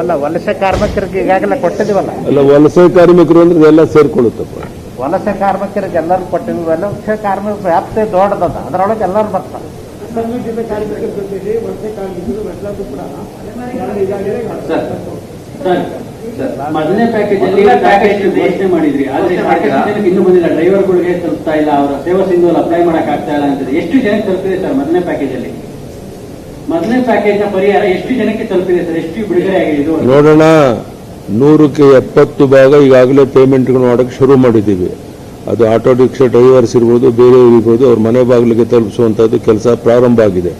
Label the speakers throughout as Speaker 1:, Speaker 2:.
Speaker 1: ಅಲ್ಲ ವಲಸೆ ಕಾರ್ಮಿಕರಿಗೆ ಈಗಾಗಲೇ ಕೊಟ್ಟಿದೀವಲ್ಲ
Speaker 2: ಅಲ್ಲ ವಲಸೆ ಕಾರ್ಮಿಕರು ಅಂದ್ರೆ ಎಲ್ಲ ಸೇರ್ಕೊಳ್ಳುತ್ತಪ್ಪ.
Speaker 1: ವಲಸೆ ಕಾರ್ಮಿಕರಿಗೆ ಎಲ್ಲರೂ ಕೊಟ್ಟಿದ್ವಿ ವಲಸೆ ಕಾರ್ಮಿಕ ವ್ಯಾಪ್ತಿ ದೊಡ್ಡದದ. ಅದರೊಳಗೆ ಎಲ್ಲರೂ ಬರ್ತಾರೆ.
Speaker 3: ಸಂಘಟಿತ ಕಾರ್ಮಿಕರ ಜೊತೆಗೆ ವಲಸೆ ಕಾರ್ಮಿಕರು ಎಲ್ಲರೂ ಕೂಡ
Speaker 4: ಮೊದಲನೇ ಪ್ಯಾಕೇಜ್ ಅಲ್ಲಿ ಪ್ಯಾಕೇಜ್ ಘೋಷಣೆ ಮಾಡಿದ್ರಿ ಆದ್ರೆ ಇನ್ನೂ ಬಂದಿಲ್ಲ ಡ್ರೈವರ್ಗಳಿಗೆ ತಲುಪ್ತಾ ಇಲ್ಲ ಅವರ ಸೇವಾ ಸಿಂಧು ಅಪ್ಲೈ ಮಾಡಕ್ ಆಗ್ತಾ ಇಲ್ಲ ಅಂತ ಎಷ್ಟು ಜನ ತಲುಪಿದೆ ಸರ್ ಮೊದಲನೇ ಪ್ಯಾಕೇಜ್ ಅಲ್ಲಿ?
Speaker 2: ನೋಡೋಣ. ನೂರಕ್ಕೆ ಎಪ್ಪತ್ತು ಭಾಗ ಈಗಾಗಲೇ ಪೇಮೆಂಟ್ಗಳು ಮಾಡೋಕ್ಕೆ ಶುರು ಮಾಡಿದ್ದೀವಿ. ಅದು ಆಟೋ ರಿಕ್ಷಾ ಡ್ರೈವರ್ಸ್ ಇರ್ಬೋದು, ಬೇರೆ ಇರ್ಬೋದು, ಅವ್ರ ಮನೆ ಬಾಗಿಲಿಗೆ ತಲುಪಿಸುವಂಥದ್ದು ಕೆಲಸ ಪ್ರಾರಂಭ ಆಗಿದೆ.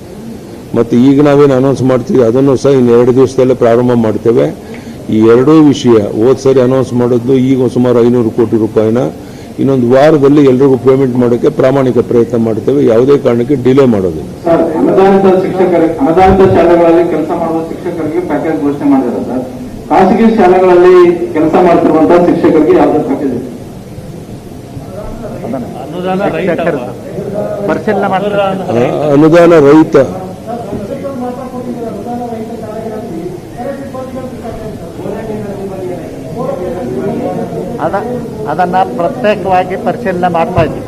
Speaker 2: ಮತ್ತು ಈಗ ನಾವೇನು ಅನೌನ್ಸ್ ಮಾಡ್ತೀವಿ, ಅದನ್ನು ಸಹ ಇನ್ನು ಎರಡು ದಿವಸದಲ್ಲೇ ಪ್ರಾರಂಭ ಮಾಡ್ತೇವೆ. ಈ ಎರಡೂ ವಿಷಯ ಹೋದ್ ಸರಿ ಅನೌನ್ಸ್ ಮಾಡೋದು ಈಗ ಸುಮಾರು ಐನೂರು ಕೋಟಿ ರೂಪಾಯಿನ ಇನ್ನೊಂದು ವಾರದಲ್ಲಿ ಎಲ್ರಿಗೂ ಪೇಮೆಂಟ್ ಮಾಡೋಕ್ಕೆ ಪ್ರಾಮಾಣಿಕ ಪ್ರಯತ್ನ ಮಾಡ್ತೇವೆ. ಯಾವುದೇ ಕಾರಣಕ್ಕೆ ಡಿಲೇ ಮಾಡೋದಿಲ್ಲ.
Speaker 5: ಸರ್ ಅನುದಾನಿತ ಶಾಲೆಗಳಲ್ಲಿ ಕೆಲಸ ಮಾಡುವ ಶಿಕ್ಷಕರಿಗೆ ಪ್ಯಾಕೇಜ್ ಘೋಷಣೆ ಮಾಡಿದ್ದಾರೆ ಸರ್. ಖಾಸಗಿ ಶಾಲೆಗಳಲ್ಲಿ ಕೆಲಸ ಮಾಡ್ತಿರುವಂತಹ ಶಿಕ್ಷಕರಿಗೆ ಯಾವುದೇ ಪ್ಯಾಕೇಜ್
Speaker 2: ಅನುದಾನ ರಹಿತ.
Speaker 1: ಅದ ಅದನ್ನ ಪ್ರತ್ಯೇಕವಾಗಿ ಪರಿಶೀಲನೆ ಮಾಡ್ತಾ
Speaker 3: ಇದ್ವಿ.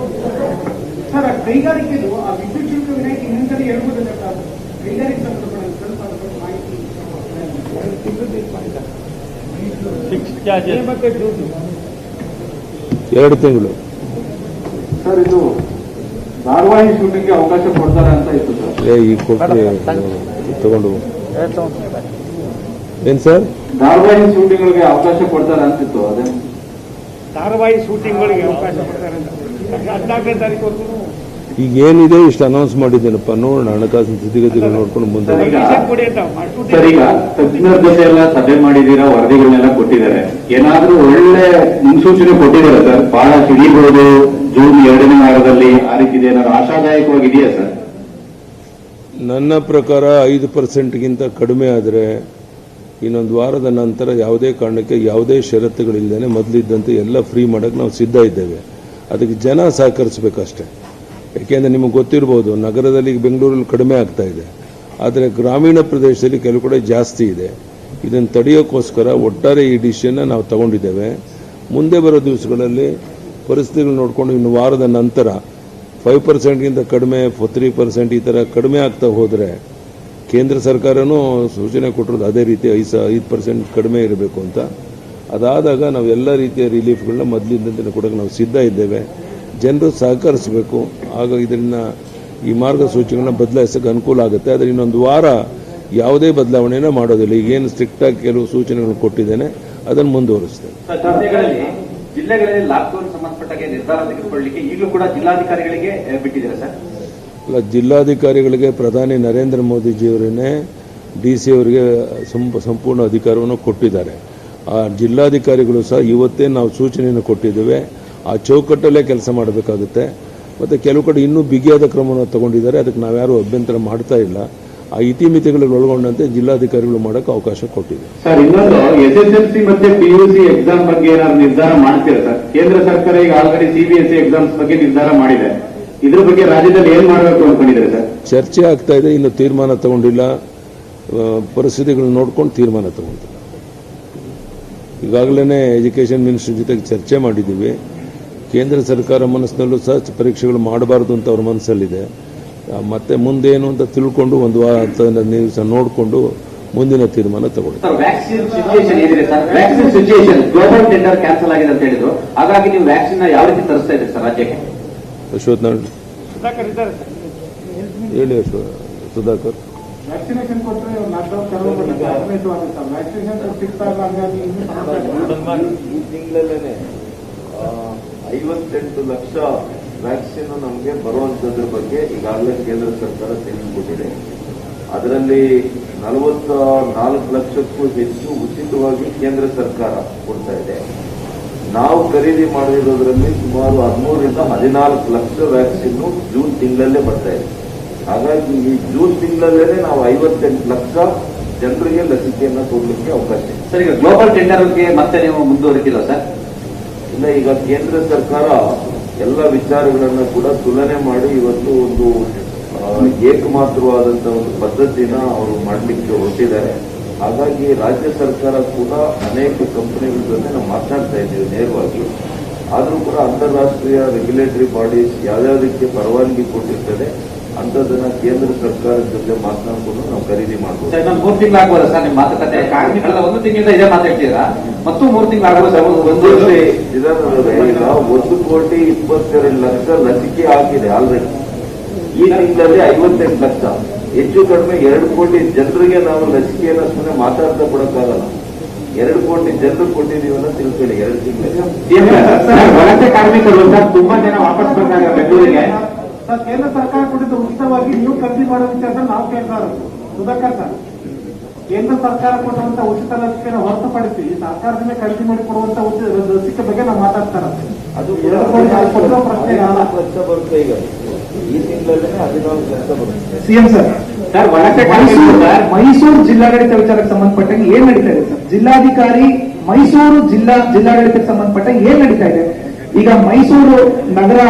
Speaker 2: ಎರಡು ತಿಂಗಳು.
Speaker 5: ಸರ್ ಇದು ಧಾರಾವಾಹಿ ಶೂಟಿಂಗ್ಗೆ ಅವಕಾಶ ಕೊಡ್ತಾರೆ ಅಂತ ಇತ್ತು ಸರ್.
Speaker 2: ಏ ಈಗ ಕೊಟ್ಟರೆ ತಗೊಂಡು. ಏನು ಸರ್?
Speaker 5: ಧಾರಾವಾಹಿ ಶೂಟಿಂಗ್ಗಳಿಗೆ ಅವಕಾಶ ಕೊಡ್ತಾರೆ ಅಂತಿತ್ತು ಅದೇ.
Speaker 3: ಧಾರಾವಾಹಿ ಶೂಟಿಂಗ್ಗಳಿಗೆ ಅವಕಾಶ ಕೊಡ್ತಾರೆ ಹದಿನಾಲ್ಕನೇ ತಾರೀಕು
Speaker 2: ಈಗ ಏನಿದೆ ಇಷ್ಟು ಅನೌನ್ಸ್ ಮಾಡಿದ್ದೇನಪ್ಪ? ನೋಡೋಣ ಹಣಕಾಸಿನ ಸ್ಥಿತಿಗತಿಗಳು ನೋಡ್ಕೊಂಡು ಮುಂದೆ
Speaker 5: ಈಗ ತಜ್ಞರ ಜೊತೆ ಎಲ್ಲ ಸಭೆ ಮಾಡಿದ್ದೀರಾ? ವರದಿಗಳನ್ನೆಲ್ಲ ಕೊಟ್ಟಿದ್ದಾರೆ. ಏನಾದ್ರೂ ಒಳ್ಳೆ ಮುನ್ಸೂಚನೆ ಕೊಟ್ಟಿದ್ದಾರೆ ಸರ್? ಬಹಳ ಸಿಡಿಬಹುದು ಜೂನ್ ಎರಡನೇ ವಾರದಲ್ಲಿ ಆ ರೀತಿ ಏನಾದ್ರು ಆಶಾದಾಯಕವಾಗಿದೆಯಾ ಸರ್?
Speaker 2: ನನ್ನ ಪ್ರಕಾರ ಐದು ಪರ್ಸೆಂಟ್ಗಿಂತ ಕಡಿಮೆ ಆದರೆ ಇನ್ನೊಂದು ವಾರದ ನಂತರ ಯಾವುದೇ ಕಾರಣಕ್ಕೆ ಯಾವುದೇ ಷರತ್ತುಗಳಿಲ್ಲದೆ ಮೊದಲಿದ್ದಂತೆ ಎಲ್ಲ ಫ್ರೀ ಮಾಡೋಕ್ಕೆ ನಾವು ಸಿದ್ಧ ಇದ್ದೇವೆ. ಅದಕ್ಕೆ ಜನ ಸಹಕರಿಸಬೇಕಷ್ಟೇ. ಯಾಕೆಂದರೆ ನಿಮಗೆ ಗೊತ್ತಿರ್ಬೋದು, ನಗರದಲ್ಲಿ ಬೆಂಗಳೂರಲ್ಲಿ ಕಡಿಮೆ ಆಗ್ತಾ ಇದೆ. ಆದರೆ ಗ್ರಾಮೀಣ ಪ್ರದೇಶದಲ್ಲಿ ಕೆಲವು ಕಡೆ ಜಾಸ್ತಿ ಇದೆ. ಇದನ್ನು ತಡೆಯೋಕ್ಕೋಸ್ಕರ ಒಟ್ಟಾರೆ ಈ ಡಿಸಿಷನ್ನ ನಾವು ತಗೊಂಡಿದ್ದೇವೆ. ಮುಂದೆ ಬರೋ ದಿವಸಗಳಲ್ಲಿ ಪರಿಸ್ಥಿತಿಗಳು ನೋಡಿಕೊಂಡು ಇನ್ನು ವಾರದ ನಂತರ ಫೈವ್ ಪರ್ಸೆಂಟ್ಗಿಂತ ಕಡಿಮೆ ತ್ರೀ ಪರ್ಸೆಂಟ್ ಈ ಥರ ಕಡಿಮೆ ಆಗ್ತಾ ಹೋದರೆ ಕೇಂದ್ರ ಸರ್ಕಾರನೂ ಸೂಚನೆ ಕೊಟ್ಟಿರೋದು ಅದೇ ರೀತಿ ಐದು ಸ ಐದು ಪರ್ಸೆಂಟ್ ಕಡಿಮೆ ಇರಬೇಕು ಅಂತ. ಅದಾದಾಗ ನಾವು ಎಲ್ಲ ರೀತಿಯ ರಿಲೀಫ್ಗಳನ್ನ ಮೊದಲಿದ್ದಂತೆ ಕೊಡೋಕೆ ನಾವು ಸಿದ್ಧ ಇದ್ದೇವೆ. ಜನರು ಸಹಕರಿಸಬೇಕು. ಆಗ ಇದನ್ನ ಈ ಮಾರ್ಗಸೂಚಿಗಳನ್ನ ಬದಲಾಯಿಸೋಕೆ ಅನುಕೂಲ ಆಗುತ್ತೆ. ಆದರೆ ಇನ್ನೊಂದು ವಾರ ಯಾವುದೇ ಬದಲಾವಣೆನ ಮಾಡೋದಿಲ್ಲ. ಈಗೇನು ಸ್ಟ್ರಿಕ್ಟಾಗಿ ಕೆಲವು ಸೂಚನೆಗಳನ್ನು ಕೊಟ್ಟಿದ್ದೇನೆ, ಅದನ್ನು ಮುಂದುವರಿಸ್ತೇನೆ.
Speaker 4: ಜಿಲ್ಲೆಗಳಲ್ಲಿ ಲಾಕ್ಡೌನ್ ನಿರ್ಧಾರ ತೆಗೆದುಕೊಳ್ಳಲಿಕ್ಕೆ ಈಗಲೂ ಕೂಡ ಜಿಲ್ಲಾಧಿಕಾರಿಗಳಿಗೆ ಬಿಟ್ಟಿದ್ದೀರಾ ಸರ್?
Speaker 2: ಅಲ್ಲ ಜಿಲ್ಲಾಧಿಕಾರಿಗಳಿಗೆ ಪ್ರಧಾನಿ ನರೇಂದ್ರ ಮೋದಿಜಿಯವರನ್ನೇ ಡಿ ಸಿ ಅವರಿಗೆ ಸಂಪೂರ್ಣ ಅಧಿಕಾರವನ್ನು ಕೊಟ್ಟಿದ್ದಾರೆ. ಆ ಜಿಲ್ಲಾಧಿಕಾರಿಗಳು ಸಹ ಇವತ್ತೇ ನಾವು ಸೂಚನೆಯನ್ನು ಕೊಟ್ಟಿದ್ದೇವೆ. ಆ ಚೌಕಟ್ಟಲ್ಲೇ ಕೆಲಸ ಮಾಡಬೇಕಾಗುತ್ತೆ. ಮತ್ತು ಕೆಲವು ಕಡೆ ಇನ್ನೂ ಬಿಗಿಯಾದ ಕ್ರಮವನ್ನು ತಗೊಂಡಿದ್ದಾರೆ. ಅದಕ್ಕೆ ನಾವ್ಯಾರೂ ಅಭ್ಯಂತರ ಮಾಡ್ತಾ ಇಲ್ಲ. ಆ ಇತಿಮಿತಿಗಳಲ್ಲಿ ಒಳಗೊಂಡಂತೆ ಜಿಲ್ಲಾಧಿಕಾರಿಗಳು ಮಾಡೋಕೆ ಅವಕಾಶ ಕೊಟ್ಟಿದೆ.
Speaker 5: ಸರ್, ಇನ್ನೊಂದು S S L C exam ಬಗ್ಗೆ ಏನಾದ್ರು ನಿರ್ಧಾರ ಮಾಡ್ತೀರಾ ಸರ್? ಕೇಂದ್ರ ಸರ್ಕಾರ ಈಗ ಆಲ್ರೆಡಿ ಸಿಬಿಎಸ್ಇ ಎಕ್ಸಾಮ್ಸ್ ಬಗ್ಗೆ ನಿರ್ಧಾರ ಮಾಡಿದೆ. ಇದ್ರ ಬಗ್ಗೆ ರಾಜ್ಯದಲ್ಲಿ ಏನ್ ಮಾಡಬೇಕು ಅನ್ಕೊಂಡಿದ್ದಾರೆ ಸರ್?
Speaker 2: ಚರ್ಚೆ ಆಗ್ತಾ ಇದೆ ಇನ್ನು ತೀರ್ಮಾನ ತಗೊಂಡಿಲ್ಲ. ಪರಿಸ್ಥಿತಿಗಳನ್ನ ನೋಡ್ಕೊಂಡು ತೀರ್ಮಾನ ತಗೊಂಡಿಲ್ಲ. ಈಗಾಗಲೇ ಎಜುಕೇಷನ್ ಮಿನಿಸ್ಟರ್ ಜೊತೆಗೆ ಚರ್ಚೆ ಮಾಡಿದ್ದೀವಿ. ಕೇಂದ್ರ ಸರ್ಕಾರ ಮನಸ್ಸಿನಲ್ಲೂ ಸಹ ಪರೀಕ್ಷೆಗಳು ಮಾಡಬಾರದು ಅಂತ ಅವ್ರ ಮನಸ್ಸಲ್ಲಿದೆ. ಮತ್ತೆ ಮುಂದೇನು ಅಂತ ತಿಳ್ಕೊಂಡು ಒಂದು ವಾರ ದಿವಸ ನೋಡಿಕೊಂಡು ಮುಂದಿನ ತೀರ್ಮಾನ ತಗೊಳ್ಳಿ.
Speaker 4: ಹೇಳಿದ್ರು. ಹಾಗಾಗಿ ನೀವು ವ್ಯಾಕ್ಸಿನ್ ಯಾವ ರೀತಿ ತರಿಸ್ತಾ ಇದ್ದೀರಿ ಸರ್ ರಾಜ್ಯಕ್ಕೆ?
Speaker 2: ಅಶ್ವಥ್ ನಾರಾಯಣ. ಹೇಳಿ ಅಶ್ವ ಸುಧಾಕರ್.
Speaker 6: ಈ ತಿಂಗಳಲ್ಲೇ ಐವತ್ತೆಂಟು ಲಕ್ಷ ವ್ಯಾಕ್ಸಿನ್ ನಮಗೆ ಬರುವಂತದ್ರ ಬಗ್ಗೆ ಈಗಾಗಲೇ ಕೇಂದ್ರ ಸರ್ಕಾರ ತಿಳಿದುಕೊಟ್ಟಿದೆ ಅದರಲ್ಲಿ ನಲವತ್ತ ನಾಲ್ಕು ಲಕ್ಷಕ್ಕೂ ಹೆಚ್ಚು ಉಚಿತವಾಗಿ ಕೇಂದ್ರ ಸರ್ಕಾರ ಕೊಡ್ತಾ ಇದೆ. ನಾವು ಖರೀದಿ ಮಾಡಿರೋದ್ರಲ್ಲಿ ಸುಮಾರು ಹದಿಮೂರರಿಂದ ಹದಿನಾಲ್ಕು ಲಕ್ಷ ವ್ಯಾಕ್ಸಿನ್ ಜೂನ್ ತಿಂಗಳಲ್ಲೇ ಬರ್ತಾ ಇದೆ. ಹಾಗಾಗಿ ಈ ಜೂನ್ ತಿಂಗಳಲ್ಲೇ ನಾವು ಐವತ್ತೆಂಟು ಲಕ್ಷ ಜನರಿಗೆ ಲಸಿಕೆಯನ್ನು ಕೊಡಲಿಕ್ಕೆ ಅವಕಾಶ ಇದೆ.
Speaker 4: ಸರ್ ಈಗ ಗ್ಲೋಬಲ್ ಟೆಂಡರ್ಗೆ ಮತ್ತೆ ನೀವು ಮುಂದುವರಿತಿಲ್ಲ ಸರ್?
Speaker 6: ಇಲ್ಲ ಈಗ ಕೇಂದ್ರ ಸರ್ಕಾರ ಎಲ್ಲ ವಿಚಾರಗಳನ್ನು ಕೂಡ ತುಲನೆ ಮಾಡಿ ಇವತ್ತು ಒಂದು ಏಕಮಾತ್ರವಾದಂತಹ ಒಂದು ಪದ್ಧತಿನ ಅವರು ಮಾಡಲಿಕ್ಕೆ ಹೊರಟಿದ್ದಾರೆ. ಹಾಗಾಗಿ ರಾಜ್ಯ ಸರ್ಕಾರ ಕೂಡ ಅನೇಕ ಕಂಪನಿಗಳ ಜೊತೆ ನಾವು ಮಾತನಾಡ್ತಾ ಇದ್ದೀವಿ ನೇರವಾಗಿ. ಆದರೂ ಕೂಡ ಅಂತಾರಾಷ್ಟ್ರೀಯ ರೆಗ್ಯುಲೇಟರಿ ಬಾಡೀಸ್ ಯಾವ್ಯಾವುದಕ್ಕೆ ಪರವಾನಗಿ ಕೊಟ್ಟಿರ್ತದೆ ಅಂತದನ್ನ ಕೇಂದ್ರ ಸರ್ಕಾರದ ಜೊತೆ ಮಾತನಾಡಿಕೊಂಡು ನಾವು ಖರೀದಿ ಮಾಡ್ಬೋದು.
Speaker 7: ಸರ್ ಇನ್ನೊಂದು ಮೂರು ತಿಂಗಳು ಆಗ್ಬೋದಾ ಸರ್ ನಿಮ್ಮ ಮಾತುಕತೆ? ಕಾರ್ಮಿಕರ ಒಂದು ತಿಂಗಳಿಂದ ಇದೇ ಮಾತಾಡ್ತೀರಾ? ಮತ್ತು ಮೂರು ತಿಂಗಳು ಆಗ್ಬೋದು ಸರ್ ಒಂದು- ಒಂದು
Speaker 6: ಕೋಟಿ ಇಪ್ಪತ್ತೆರಡು ಲಕ್ಷ ಲಸಿಕೆ ಆಗಿದೆ ಆಲ್ರೆಡಿ ಈ ತಿಂಗಳಲ್ಲಿ ಐವತ್ತೆಂಟು ಲಕ್ಷ. ಹೆಚ್ಚು ಕಡಿಮೆ ಎರಡು ಕೋಟಿ ಜನರಿಗೆ ನಾವು ಲಸಿಕೆಯನ್ನು ಸುಮ್ಮನೆ ಮಾತಾಡ್ತಾ ಕೊಡಕ್ಕಾಗಲ್ಲ ಎರಡು ಕೋಟಿ ಜನರು ಕೊಟ್ಟಿದ್ದೀವಿ ಅಂತ ತಿಳ್ಕೊಳ್ಳಿ ಎರಡು ತಿಂಗಳಿಗೆ.
Speaker 7: ಸರ್ ವಲಸೆ ಕಾರ್ಮಿಕರು ಸರ್ ತುಂಬಾ ಜನ ವಾಪಸ್ ಬಂದಾಗ ಬೆಂಗಳೂರಿಗೆ.
Speaker 3: ಸರ್ ಕೇಂದ್ರ ಸರ್ಕಾರ ಕೊಟ್ಟಿದ್ದು ಉಚಿತವಾಗಿ ನೀವು ಖರೀದಿ ಮಾಡೋ ವಿಚಾರದಲ್ಲಿ ನಾವು ಕೇಳ್ತಾ ಇರೋದು. ಸುಧಾಕರ್ ಸರ್. ಕೇಂದ್ರ ಸರ್ಕಾರ ಕೊಟ್ಟಂತ ಉಚಿತ ಲಸಿಕೆಯನ್ನು ಹೊರತುಪಡಿಸಿ ಸರ್ಕಾರದಿಂದ ಖರೀದಿ ಮಾಡಿ ಕೊಡುವಂತ ಉಚಿತ ಲಸಿಕೆ ಬಗ್ಗೆ ನಾವು ಮಾತಾಡ್ತಾರೆ
Speaker 6: ಅದು
Speaker 3: ಪ್ರಶ್ನೆ
Speaker 6: ಬರುತ್ತೆ ಈಗ. ಈ ತಿಂಗಳಲ್ಲೇ ಹದಿನಾಲ್ಕು ಲಕ್ಷ ಬರುತ್ತೆ.
Speaker 3: ಸಿಎಂ ಸರ್
Speaker 7: ಸರ್ ವಲಸೆ
Speaker 3: ಮೈಸೂರು ಜಿಲ್ಲಾಡಳಿತ ವಿಚಾರಕ್ಕೆ ಸಂಬಂಧಪಟ್ಟಂಗೆ ಏನ್ ನಡೀತಾ ಇದೆ ಸರ್? ಜಿಲ್ಲಾಧಿಕಾರಿ ಮೈಸೂರು ಜಿಲ್ಲಾ ಜಿಲ್ಲಾಡಳಿತಕ್ಕೆ ಸಂಬಂಧಪಟ್ಟಂಗೆ ಏನ್ ನಡೀತಾ ಇದೆ? ಈಗ ಮೈಸೂರು ನಗರ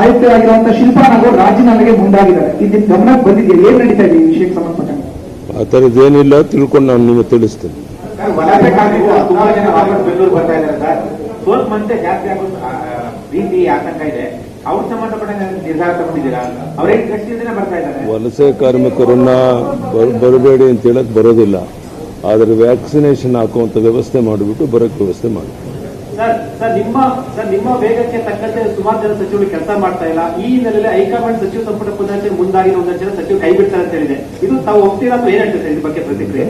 Speaker 3: ಆಯುಕ್ತರಾಗಿರುವಂತಹ ಶಿಲ್ಪಾ ನಗರ ರಾಜೀನಾಮೆಗೆ ಮುಂದಾಗಿದ್ದಾರೆ. ಇದು ಗಮನಕ್ಕೆ ಬಂದಿದೆಯಾ? ಏನ್ ನಡೀತಾ ಇದೆ ಈ ವಿಷಯಕ್ಕೆ ಸಂಬಂಧಪಟ್ಟಂಗೆ?
Speaker 2: ಆ ಥರದ್ದೇನಿಲ್ಲ ತಿಳ್ಕೊಂಡು ನಾನು ನಿಮಗೆ ತಿಳಿಸ್ತೇನೆ.
Speaker 7: ವಲಸೆ
Speaker 2: ಕಾರ್ಮಿಕರನ್ನ ಬರ್- ಬರಬೇಡಿ ಅಂತ ಹೇಳಕ್ ಬರೋದಿಲ್ಲ. ಆದರೆ ವ್ಯಾಕ್ಸಿನೇಷನ್ ಹಾಕುವಂತ ವ್ಯವಸ್ಥೆ ಮಾಡಿಬಿಟ್ಟು ಬರೋಕ್ಕೆ ವ್ಯವಸ್ಥೆ ಮಾಡಿ
Speaker 3: ಸರ್ ಸರ್ ನಿಮ್ಮ ಸರ್ ನಿಮ್ಮ ವೇಗಕ್ಕೆ ತಕ್ಕಂತೆ ಸುಮಾರು ಜನ ಸಚಿವರು ಕೆಲಸ ಮಾಡ್ತಾ ಇಲ್ಲ. ಈ ಹಿನ್ನೆಲೆಯಲ್ಲಿ ಹೈಕಮಾಂಡ್ ಸಚಿವ ಸಂಪುಟ ಪುನರ್ಚನೆ ಮುಂದಾಗಿರೋ ಒಂದಷ್ಟು ಜನ ಸಚಿವರು ಕೈ ಬಿಡ್ತಾರೆ ಅಂತ ಹೇಳಿದೆ. ಇದು ತಾವು ಒಪ್ತೀರಾ ಅಥವಾ ಏನ್ ಹೇಳ್ತಾರೆ ಇದ್ರ ಬಗ್ಗೆ ಪ್ರತಿಕ್ರಿಯೆ?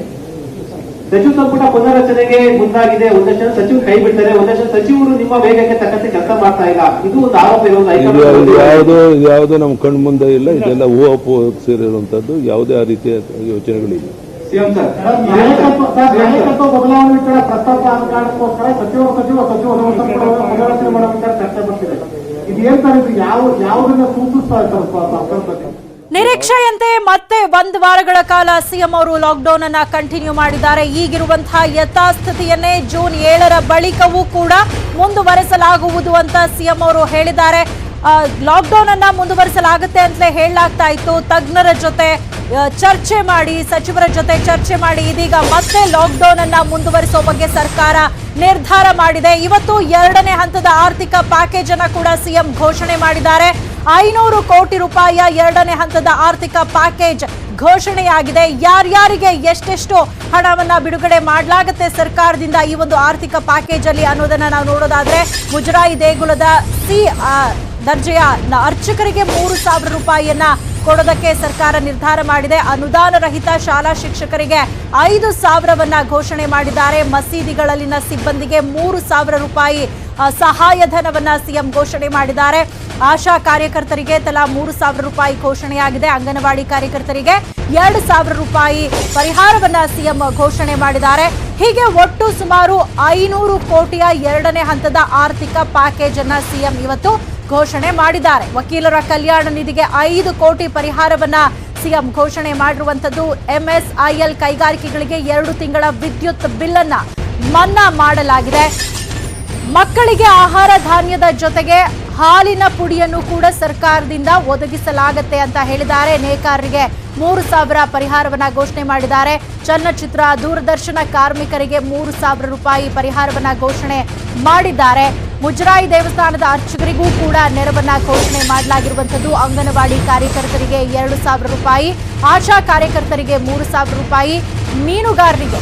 Speaker 3: ಸಚಿವ ಸಂಪುಟ ಪುನಾರಚನೆಗೆ ಮುಂದಾಗಿದೆ ಒಂದಷ್ಟು ಜನ ಸಚಿವರು ಕೈ ಬಿಡ್ತಾರೆ ಒಂದಷ್ಟು ಸಚಿವರು ನಿಮ್ಮ ವೇಗಕ್ಕೆ ತಕ್ಕಂತೆ ಕೆಲಸ ಮಾಡ್ತಾ ಇಲ್ಲ. ಇದು ಒಂದು ಆರೋಪ ಇರೋದು
Speaker 2: ಯಾವುದೋ ಯಾವುದೋ ನಮ್ಮ ಕಣ್ಣು ಮುಂದೆ ಇಲ್ಲ ಇದೆಲ್ಲ ಹೂವು ಸೇರಿರುವಂತದ್ದು ಯಾವುದೇ ಆ ರೀತಿಯ ಯೋಚನೆಗಳಿಲ್ಲ.
Speaker 7: CM sir.
Speaker 3: ನಾಯಕತ್ವ ಬದಲಾವಣೆ ವಿಚಾರ ಪ್ರಸ್ತಾಪ ಆದ ಕಾರಣಕ್ಕೋಸ್ಕರ ಸಚಿವ ಸಚಿವ ಸಚಿವ ಪುನರಚನೆ ಮಾಡೋ ವಿಚಾರ ಚರ್ಚೆ ಬರ್ತಿದೆ. ಇದು ಏನ್ ಸರ್ ಇದು? ಯಾವ ಯಾವುದನ್ನ ಸೂಚಿಸ್ತಾ ಇದ್ದಾರೆ ಸರ್ಕಾರದ
Speaker 8: ನಿರೀಕ್ಷೆಯಂತೆ ಮತ್ತೆ ಒಂದು ವಾರಗಳ ಕಾಲ ಸಿಎಂ ಅವರು ಲಾಕ್ಡೌನ್ ಅನ್ನ ಕಂಟಿನ್ಯೂ ಮಾಡಿದ್ದಾರೆ. ಈಗಿರುವಂತಹ ಯಥಾಸ್ಥಿತಿಯನ್ನೇ ಜೂನ್ ಏಳರ ಬಳಿಕವೂ ಕೂಡ ಮುಂದುವರೆಸಲಾಗುವುದು ಅಂತ ಸಿಎಂ ಅವರು ಹೇಳಿದ್ದಾರೆ. ಲಾಕ್ಡೌನ್ ಅನ್ನ ಮುಂದುವರಿಸಲಾಗುತ್ತೆ ಅಂತಲೇ ಹೇಳಲಾಗ್ತಾ ಇತ್ತು. ತಜ್ಞರ ಜೊತೆ ಚರ್ಚೆ ಮಾಡಿ, ಸಚಿವರ ಜೊತೆ ಚರ್ಚೆ ಮಾಡಿ, ಇದೀಗ ಮತ್ತೆ ಲಾಕ್ಡೌನ್ ಅನ್ನ ಮುಂದುವರಿಸೋ ಬಗ್ಗೆ ಸರ್ಕಾರ ನಿರ್ಧಾರ ಮಾಡಿದೆ. ಇವತ್ತು ಎರಡನೇ ಹಂತದ ಆರ್ಥಿಕ ಪ್ಯಾಕೇಜ್ ಅನ್ನ ಕೂಡ ಸಿಎಂ ಘೋಷಣೆ ಮಾಡಿದ್ದಾರೆ. ಐನೂರು ಕೋಟಿ ರೂಪಾಯಿಯ ಎರಡನೇ ಹಂತದ ಆರ್ಥಿಕ ಪ್ಯಾಕೇಜ್ ಘೋಷಣೆಯಾಗಿದೆ. ಯಾರ್ಯಾರಿಗೆ ಎಷ್ಟೆಷ್ಟು ಹಣವನ್ನ ಬಿಡುಗಡೆ ಮಾಡಲಾಗುತ್ತೆ ಸರ್ಕಾರದಿಂದ ಈ ಒಂದು ಆರ್ಥಿಕ ಪ್ಯಾಕೇಜ್ ಅಲ್ಲಿ ಅನ್ನೋದನ್ನ ನಾವು ನೋಡೋದಾದ್ರೆ ಮುಜರಾಯಿ ದೇಗುಲದ ಸಿ ದರ್ಜೆಯ ಅರ್ಚಕರಿಗೆ ಮೂರು ಸಾವಿರ ರೂಪಾಯಿಯನ್ನ ಕೊಡೋದಕ್ಕೆ ಸರ್ಕಾರ ನಿರ್ಧಾರ ಮಾಡಿದೆ. ಅನುದಾನ ರಹಿತ ಶಾಲಾ ಶಿಕ್ಷಕರಿಗೆ ಐದು ಸಾವಿರವನ್ನ ಘೋಷಣೆ ಮಾಡಿದ್ದಾರೆ. ಮಸೀದಿಗಳಲ್ಲಿನ ಸಿಬ್ಬಂದಿಗೆ ಮೂರು ಸಾವಿರ ರೂಪಾಯಿ ಸಹಾಯಧನವನ್ನ ಸಿಎಂ ಘೋಷಣೆ ಮಾಡಿದ್ದಾರೆ. ಆಶಾ ಕಾರ್ಯಕರ್ತರಿಗೆ ತಲಾ ಮೂರು ಸಾವಿರ ರೂಪಾಯಿ ಘೋಷಣೆಯಾಗಿದೆ. ಅಂಗನವಾಡಿ ಕಾರ್ಯಕರ್ತರಿಗೆ ಎರಡು ಸಾವಿರ ರೂಪಾಯಿ ಪರಿಹಾರವನ್ನ ಸಿಎಂ ಘೋಷಣೆ ಮಾಡಿದ್ದಾರೆ. ಹೀಗೆ ಒಟ್ಟು ಸುಮಾರು ಐನೂರು ಕೋಟಿಯ ಎರಡನೇ ಹಂತದ ಆರ್ಥಿಕ ಪ್ಯಾಕೇಜ್ ಅನ್ನ ಸಿಎಂ ಇವತ್ತು ಘೋಷಣೆ ಮಾಡಿದ್ದಾರೆ. ವಕೀಲರ ಕಲ್ಯಾಣ ನಿಧಿಗೆ ಐದು ಕೋಟಿ ಪರಿಹಾರವನ್ನ ಸಿಎಂ ಘೋಷಣೆ ಮಾಡಿರುವಂತದ್ದು ಎಂಎಸ್ಐಎಲ್ ಕೈಗಾರಿಕೆಗಳಿಗೆ ಎರಡು ತಿಂಗಳ ವಿದ್ಯುತ್ ಬಿಲ್ ಅನ್ನ ಮನ್ನಾ ಮಾಡಲಾಗಿದೆ. ಮಕ್ಕಳಿಗೆ ಆಹಾರ ಧಾನ್ಯದ ಜೊತೆಗೆ ಹಾಲಿನ ಪುಡಿಯನ್ನು ಕೂಡ ಸರ್ಕಾರದಿಂದ ಒದಗಿಸಲಾಗತ್ತೆ ಅಂತ ಹೇಳಿದ್ದಾರೆ. ನೇಕಾರರಿಗೆ ಮೂರು ಸಾವಿರ ಪರಿಹಾರವನ್ನ ಘೋಷಣೆ ಮಾಡಿದ್ದಾರೆ. ಚಲನಚಿತ್ರ ದೂರದರ್ಶನ ಕಾರ್ಮಿಕರಿಗೆ ಮೂರು ಸಾವಿರ ರೂಪಾಯಿ ಪರಿಹಾರವನ್ನ ಘೋಷಣೆ ಮಾಡಿದ್ದಾರೆ. ಮುಜರಾಯಿ ದೇವಸ್ಥಾನದ ಅರ್ಚಕರಿಗೂ ಕೂಡ ನೆರವನ್ನ ಘೋಷಣೆ ಮಾಡಲಾಗಿರುವಂತದ್ದು ಅಂಗನವಾಡಿ ಕಾರ್ಯಕರ್ತರಿಗೆ ಎರಡು ಸಾವಿರ ರೂಪಾಯಿ, ಆಶಾ ಕಾರ್ಯಕರ್ತರಿಗೆ ಮೂರು ಸಾವಿರ ರೂಪಾಯಿ, ಮೀನುಗಾರರಿಗೆ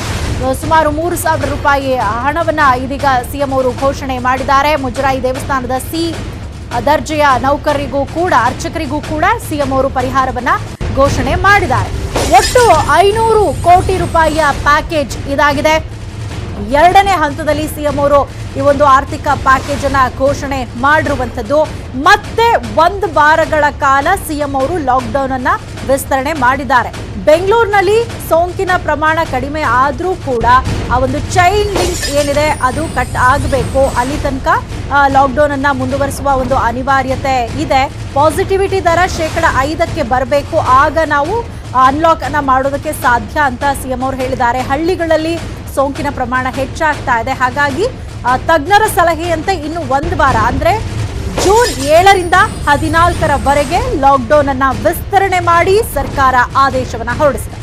Speaker 8: ಸುಮಾರು ಮೂರು ಸಾವಿರ ರೂಪಾಯಿ ಹಣವನ್ನ ಇದೀಗ ಸಿಎಂ ಅವರು ಘೋಷಣೆ ಮಾಡಿದ್ದಾರೆ. ಮುಜರಾಯಿ ದೇವಸ್ಥಾನದ ಸಿ ದರ್ಜೆಯ ನೌಕರರಿಗೂ ಕೂಡ, ಅರ್ಚಕರಿಗೂ ಕೂಡ ಸಿಎಂ ಅವರು ಪರಿಹಾರವನ್ನ ಘೋಷಣೆ ಮಾಡಿದ್ದಾರೆ. ಒಟ್ಟು ಐನೂರು ಕೋಟಿ ರೂಪಾಯಿಯ ಪ್ಯಾಕೇಜ್ ಇದಾಗಿದೆ. ಎರಡನೇ ಹಂತದಲ್ಲಿ ಸಿಎಂ ಅವರು ಈ ಒಂದು ಆರ್ಥಿಕ ಪ್ಯಾಕೇಜ್ ಅನ್ನ ಘೋಷಣೆ ಮಾಡಿರುವಂತದ್ದು ಮತ್ತೆ ಒಂದು ವಾರಗಳ ಕಾಲ ಸಿಎಂ ಅವರು ಲಾಕ್ಡೌನ್ ಅನ್ನ ವಿಸ್ತರಣೆ ಮಾಡಿದ್ದಾರೆ. ಬೆಂಗಳೂರಿನಲ್ಲಿ ಸೋಂಕಿನ ಪ್ರಮಾಣ ಕಡಿಮೆ ಆದರೂ ಕೂಡ ಆ ಒಂದು ಚೈನ್ ಲಿಂಕ್ ಏನಿದೆ ಅದು ಕಟ್ ಆಗಬೇಕು. ಅಲ್ಲಿ ತನಕ ಲಾಕ್ಡೌನ್ ಅನ್ನ ಮುಂದುವರಿಸುವ ಒಂದು ಅನಿವಾರ್ಯತೆ ಇದೆ. ಪಾಸಿಟಿವಿಟಿ ದರ ಶೇಕಡ ಐದಕ್ಕೆ ಬರಬೇಕು. ಆಗ ನಾವು ಅನ್ಲಾಕ್ ಅನ್ನ ಮಾಡೋದಕ್ಕೆ ಸಾಧ್ಯ ಅಂತ ಸಿಎಂ ಅವರು ಹೇಳಿದ್ದಾರೆ. ಹಳ್ಳಿಗಳಲ್ಲಿ ಸೋಂಕಿನ ಪ್ರಮಾಣ ಹೆಚ್ಚಾಗ್ತಾ ಇದೆ. ಹಾಗಾಗಿ ತಜ್ಞರ ಸಲಹೆಯಂತೆ ಇನ್ನು ಒಂದು ವಾರ, ಅಂದ್ರೆ ಜೂನ್ ಏಳರಿಂದ ಹದಿನಾಲ್ಕರವರೆಗೆ ಲಾಕ್ಡೌನ್ ಅನ್ನ ವಿಸ್ತರಣೆ ಮಾಡಿ ಸರ್ಕಾರ ಆದೇಶವನ್ನ ಹೊರಡಿಸಿದೆ.